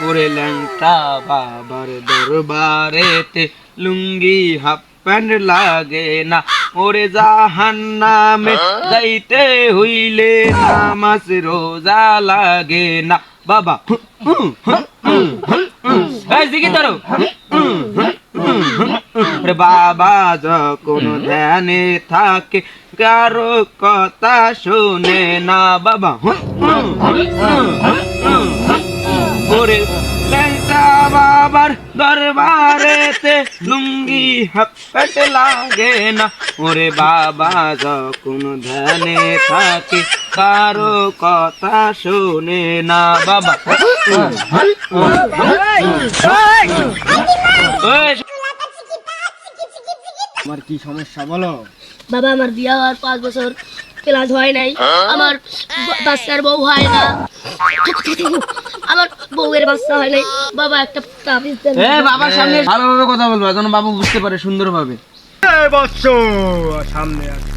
ওরে ল্যাংটা বাবার দরবারেতে লুঙ্গি half pant লাগে না ওরে জাহান নামে যাইতে হইলে নামাজ রোজা লাগে না বাবা জিগি ধরো বাবা যখন ধ্যানে থাকে কারও কথা শুনে না বাবা ওরে বাবার দরবারেতে লুঙ্গি প্যান্ট লাগে না। ওরে বাবা যখন ধ্যানে থাকে কারও কথা শুনে না। বাবা। আমার কি সমস্যা বলো? বাবা আমার বিয়ে হওয়ার পাঁচ বছর ক্লাস হয় নাই। আমার বা- বাচ্চার বউ হয় না। আমার বউয়ের বাচ্চা হয় নাই। বাবা একটা তাবিজ দেন। এ বাবার সামনে ভালোভাবে কথা বলবা যেন বাবু বুঝতে পারে সুন্দরভাবে। এ বৎস সামনে আসো।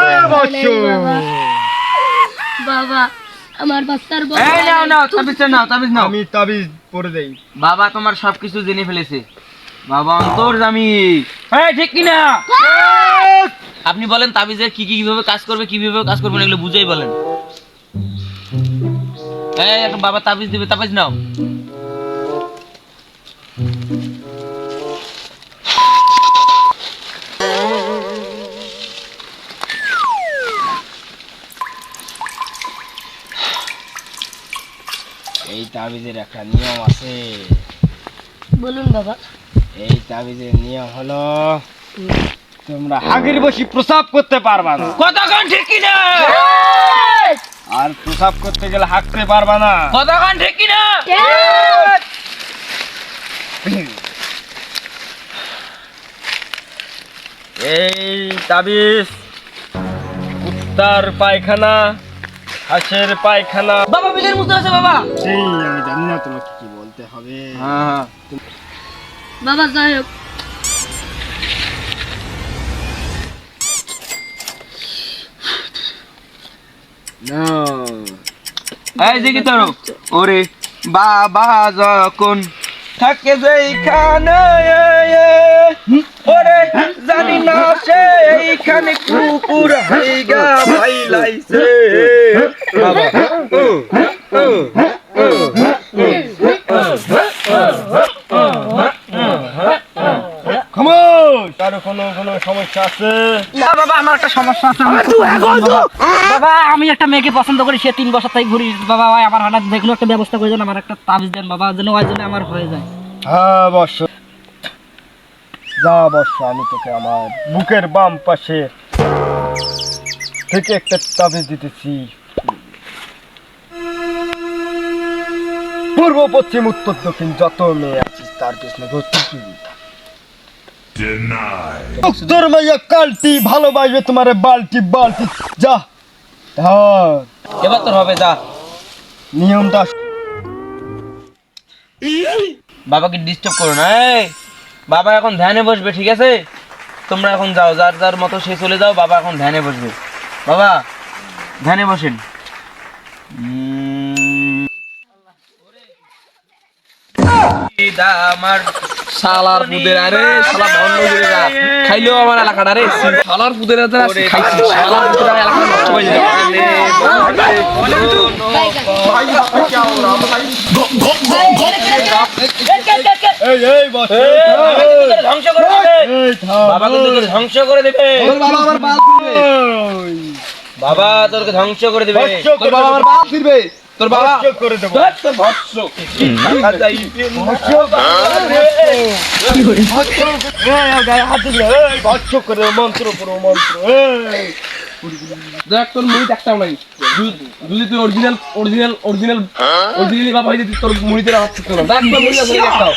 এ বৎস। বাবা। বাবা আমার বাচ্চার বউ এই নাও নাও তাবিজটা নাও তাবিজ নাও। আমি তাবিজ পরে দেই। বাবা তোমার সবকিছু জেনে ফেলেছে। বাবা অন্তর জামি। ঠিক কি না আপনি বলেন তাবিজের কি কি কীভাবে কাজ করবে কীভাবে কাজ করবে এগুলো বুঝেই বলেন। এই এখন বাবা তাবিজ দিবে তাবিজ নাও। এই তাবিজের একটা নিয়ম আছে। বলুন বাবা। এই তাবিজের নিয়ম হলো তোমরা হাগির বসি প্রসাব করতে পারবা না। কতক্ষণ ঠিক কি না আর প্রসাব করতে গেলে হাঁকতে পারবা না। কতক্ষণ ঠিক কি না এই তাবিজ কুত্তার পায়খানা হাঁসের পায়খানা। বাবা বিলের মতো আছে বাবা। সেই আমি জানি না তোমাকে কি বলতে হবে। হ্যাঁ বাবা যাই হোক। এই যে কি ধরো ওরে বাবা যখন থাকে যেইখানে ওরে জানি না সে এইখানে কুকুর হাইগা ভাইলাইছে। বাবা। খামোশ। কোনো কোনো সমস্যা আছে? একটা সমস্যা আছে বাবা আমি একটা মেয়েকে পছন্দ করি সে তিন বছর থেকে ঘুরি। বাবা ভাই আমার হঠাৎ দেখল একটা ব্যবস্থা করে দেন আমার একটা তাবিজ দেন বাবা যেন ওই জন্য আমার হয়ে যায়। হ্যাঁ বর্ষ যা বর্ষ আমি তোকে আমার বুকের বাম পাশে থেকে একটা তাবিজ দিতেছি। পূর্ব পশ্চিম উত্তর দক্ষিণ যত মেয়ে আছিস তার কৃষ্ণ ঘুরতে তোর মাইয়া কালটি ভালোবাসবে তোমার বালটি বালটি। যা এবার তোর হবে যা। নিয়মটা বাবাকে ডিস্টার্ব করো না এই। বাবা এখন ধ্যানে বসবে ঠিক আছে? তোমরা এখন যাও যার যার মতো সে চলে যাও বাবা এখন ধ্যানে বসবে। বাবা ধ্যানে বসেন। আমার শালার পুদের আরে শালা বন্ধ করে খাইলেও আমার এলাকাটা রে শালার পুদের আরে খাইছি। শালার পুদের এলাকা নষ্ট হয়ে যাবে। এই এই বস। ধ্বংস করে দেবে। বাবা তোকে ধ্বংস করে দেবে। বাবা আমার ফিরবে। তোর বাবা? করে দেবো। তোর ভস্য টাকা চাইবে। করে মন্ত্র পুরো মন্ত্র দেখ তোর মুড়ি একটাও নাই। যদি- তুই অরিজিনাল অরিজিনাল অরিজিনাল অরিজিনালি বাবা তোর মুড়িতে রাখা থাকতো না দেখ তোর মুড়ি আছে নাকি একটাও